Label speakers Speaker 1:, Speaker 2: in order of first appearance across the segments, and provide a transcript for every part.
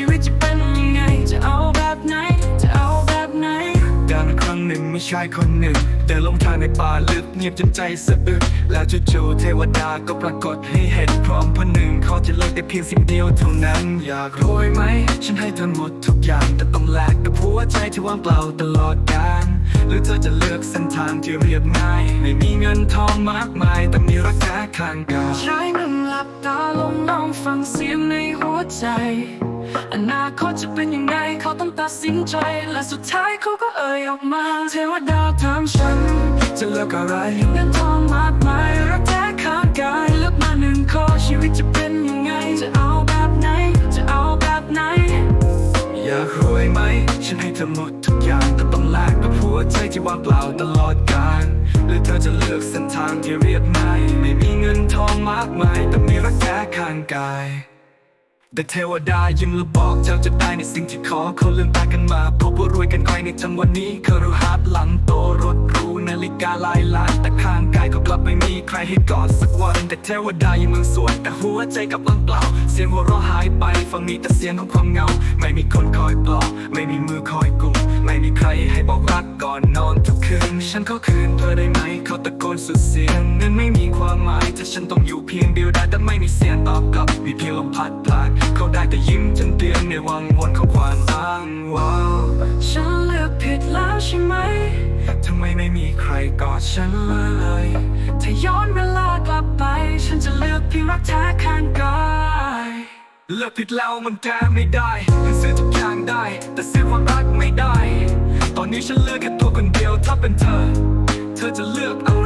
Speaker 1: ชีวิตจะเป็นยังไง จะเอาแบบไหน จะเอาแบบไหน
Speaker 2: การครั้งหนึ่งไม่ใช่คนหนึ่ง แต่ลงทางในป่าลึกเงียบจนใจสะบึก แล้วจู่ๆเทวดาก็ปรากฏให้เห็นพร้อมพนึ่งเขาจะเลิกแต่เพียงสิ่งเดียวเท่านั้น อยากรวยไหม ฉันให้เธอหมดทุกอย่าง แต่ต้องแลกกับหัวใจที่ว่างเปล่าตลอดกาล หรือเธอจะเลือกเส้นทางที่เรียบง่าย ไม่มีเงินทองมากมาย แต่มีรักแท้ข้างกายใช
Speaker 1: ้มันหลับตาลงลองฟังเสียงในหัวใจ อนาคตจะเป็นยังไงเขาต้องตัดสินใจ และสุดท้ายเขาก็เอ่ยออกมา เทวดาถามฉัน
Speaker 2: จะเลือกอะไรเ
Speaker 1: งินทองมากมายรักแท้ข้างกายเลือกมาหนึ่งข้อชีวิตจะเป็นยังไงจะเอาแบบไหน จะเอาแบบไหน
Speaker 2: อยากรวยไหม ฉันให้เธอหมดทุก ที่ว่างเปล่าตลอดกาลหรือเธอจะเลือกเส้นทางที่เรียบง่ายไม่มีเงินทองมากมาย แต่มีรักแท้ข้างกายแต่เทวดายังละบอกเจ้าจะได้ในสิ่งที่ขอเขาลืมตากันมาพบว่ารวยกันค่อยในจังวันนี้คารุฮัดหลังโตรถหรูนา ฬิกาลายล้านแต่ข้างกายเขากลับไม่มีใครให้กอดสักวัน แต่เทวดายังมืองสวย แต่หัวใจกับว่างเปล่า เสียงหัวเราะหายไปฟังมีแต่เสียงของความเงา ไม่มีคนคอยปลอบไม่มีมือคอยกุมไม่มีใครให้บอกรักก่อนนอนทุกคืน ฉันขอคืนเธอได้ไหมเขาตะโกนสุดเสียงนั้นไม่มีความหมายถ้าฉันต้องอยู่เพียงเดียวได้แต่ไม่มีเสียงตอบกลับมีเพียงลมพัดผ่านเขาได้แต่ยิ้มจนเตือนในวังวนของความอ้างว้าว
Speaker 1: ฉันเลือกผิดแล้วใช่ไหม
Speaker 2: ทำไม ครกอดฉันเลย
Speaker 1: ถ้าย้อนเวลากลับไป ฉันจะเลือกเพียงรักแท้ข้างกาย
Speaker 2: เลิกผิดแล้วมันแก้ไม่ได้ซื้อทุกอย่างได้ แต่ซื้อความรักไม่ได้ ตอนนี้ฉันเลือกแค่ตัวคนเดียวถ้าเป็นเธอ เธอจะเลือกอะไร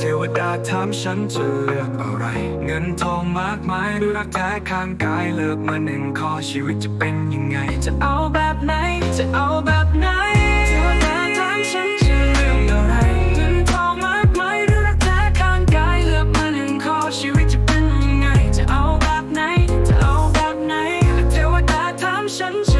Speaker 2: เทวดาถามฉันจะเลือกอะไร เงินทองมากมายหรือรักแท้ข้างกายเลือกมาหนึ่งข้อชีวิตจะเป็นยังไง จะ
Speaker 1: เอาแบบไหน จะเอาแบบไหนเทวดาถามฉันจะเลือกอะไร เงินทองมากมายหรือรักแท้ข้างกายเลือกมาหนึ่งข้อชีวิตจะเป็นยังไง จะเอาแบบไหน จะเอาแบบไหนเทวดาถามฉัน